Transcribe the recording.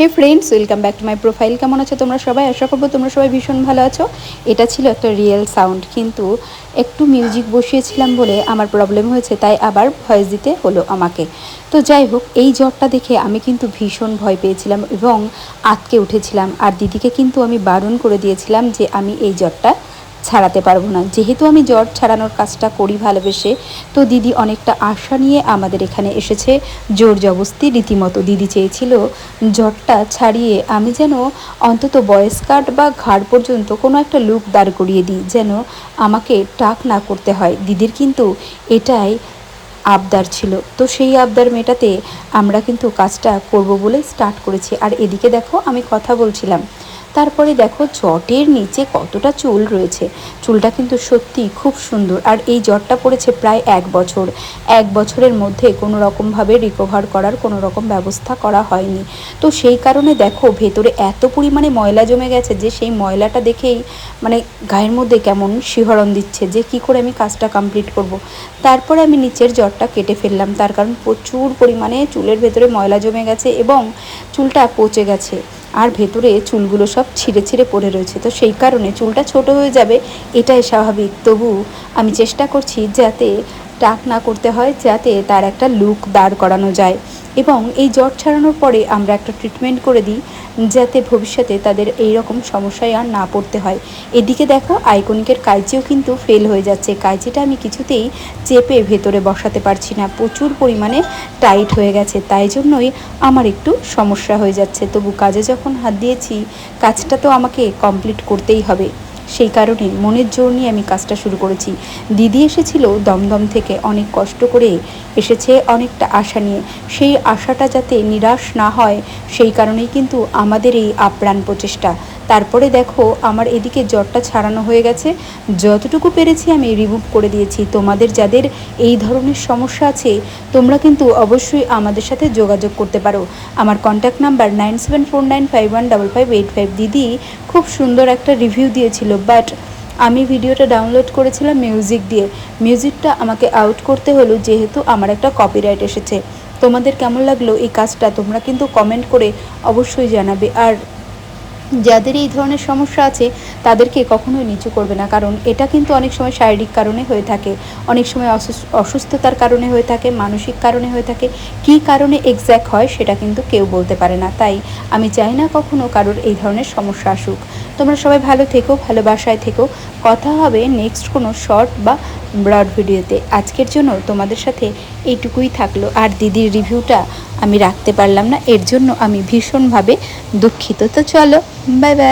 Hey friends welcome back to my profile কেমন আছো তোমরা সবাই? আশা করব তোমরা সবাই ভীষণ ভালো আছো। এটা ছিল একটা রিয়েল সাউন্ড কিন্তু একটু মিউজিক বসিয়েছিলাম বলে আমার প্রবলেম হয়েছে, তাই আবার ভয়েস দিতে হলো আমাকে। তো যাই হোক, এই জ্বরটা দেখে আমি কিন্তু ভীষণ ভয় পেয়েছিলাম এবং আতকে উঠেছিলাম। আর দিদিকে কিন্তু আমি বারণ করে দিয়েছিলাম যে আমি এই জ্বরটা ছাড়াতে পারব না। যেহেতু আমি জ্বর ছাড়ানোর কাজটা করি ভালোবেসে, তো দিদি অনেকটা আশা নিয়ে আমাদের এখানে এসেছে। জোর জবস্তি রীতিমতো দিদি চেয়েছিল জ্বরটা ছাড়িয়ে আমি যেন অন্তত বয়েস কার্ড বা ঘাড় পর্যন্ত কোনো একটা লুক দাঁড় করিয়ে দিই, যেন আমাকে টাক না করতে হয়। দিদির কিন্তু এটাই আবদার ছিল। তো সেই আবদার মেটাতে আমরা কিন্তু কাজটা করব বলে স্টার্ট করেছি। আর এদিকে দেখো আমি কথা বলছিলাম। তারপরে দেখো জটের নিচে কতটা চুল রয়েছে। চুলটা কিন্তু সত্যি খুব সুন্দর। আর এই জটটা পড়েছে প্রায় এক বছর। এক বছরের মধ্যে কোনো রকমভাবে রিকভার করার কোনো রকম ব্যবস্থা করা হয়নি। তো সেই কারণে দেখো ভেতরে এত পরিমাণে ময়লা জমে গেছে যে সেই ময়লাটা দেখেই মানে গায়ের মধ্যে কেমন শিহরণ দিচ্ছে যে কি করে আমি কাজটা কমপ্লিট করব। তারপরে আমি নিচের জটটা কেটে ফেললাম। তার কারণ প্রচুর পরিমাণে চুলের ভেতরে ময়লা জমে গেছে এবং চুলটা পচে গেছে। আর ভেতরে চুলগুলো সব ছিঁড়ে ছিঁড়ে পড়ে রয়েছে। তো সেই কারণে চুলটা ছোট হয়ে যাবে, এটাই স্বাভাবিক। তবু আমি চেষ্টা করছি যাতে টাক না করতে হয়, যাতে তার একটা লুক দাঁড় করানো যায়। এবং এই জ্বর ছাড়ানোর পরে আমরা একটা ট্রিটমেন্ট করে দিই। যাতে ভবিষ্যতে তাদের এই রকম সমস্যায় আর না পড়তে হয়। এদিকে দেখো, আইকনিকের কাইচিও কিন্তু ফেল হয়ে যাচ্ছে। কাইচিটা আমি কিছুতেই চেপে ভেতরে বসাতে পারছি না। প্রচুর পরিমাণে টাইট হয়ে গেছে। তাই জন্যই আমার একটু সমস্যা হয়ে যাচ্ছে। তবু কাজে যখন হাত দিয়েছি, কাজটা তো আমাকে কমপ্লিট করতেই হবে। সেই কারণে মনের জোর নিয়ে আমি কাজটা শুরু করেছি। দিদি এসেছিল দমদম থেকে অনেক কষ্ট করে এসেছে অনেকটা আশা নিয়ে। সেই আশাটা যাতে নিরাশ না হয়, সেই কারণেই কিন্তু আমাদের এই আপ্রাণ প্রচেষ্টা। তারপরে দেখো, আমার এদিকে জ্বরটা ছাড়ানো হয়ে গেছে। যতটুকু পেরেছি আমি রিমুভ করে দিয়েছি। তোমাদের যাদের এই ধরনের সমস্যা আছে, তোমরা কিন্তু অবশ্যই আমাদের সাথে যোগাযোগ করতে পারো। আমার contact number nine seven four nine five one double five eight five দিদি খুব সুন্দর একটা রিভিউ দিয়েছিল বাট আমি ভিডিওটা ডাউনলোড করেছিলাম মিউজিক দিয়ে। মিউজিকটা আমাকে আউট করতে হলো, যেহেতু আমার একটা কপিরাইট এসেছে। তোমাদের কেমন লাগল এই কাজটা? তোমরা কিন্তু কমেন্ট করে অবশ্যই জানাবে। আর যাদের এই ধরনের সমস্যা আছে, তাদেরকে কখনোই নিচু করবে না। কারণ এটা কিন্তু অনেক সময় শারীরিক কারণে হয়ে থাকে। অনেক সময় অসুস- অসুস্থতার কারণে হয়ে থাকে, মানসিক কারণে হয়ে থাকে। কি কারণে এক্স্যাক্ট হয়, সেটা কিন্তু কেউ বলতে পারে না। তাই আমি চাই না কখনো কারোর এই ধরনের সমস্যা আসুক। তোমরা সবাই ভালো থেকো, ভালোবাসায় থেকো। কথা হবে নেক্সট কোনো শর্ট বা ব্রড ভিডিওতে আজকের জন্য তোমাদের সাথে এইটুকুই থাকল। আর দিদির রিভিউটা আমি রাখতে পারলাম না। এর জন্য আমি ভীষণভাবে দুঃখিত। তো চলো বাই বাই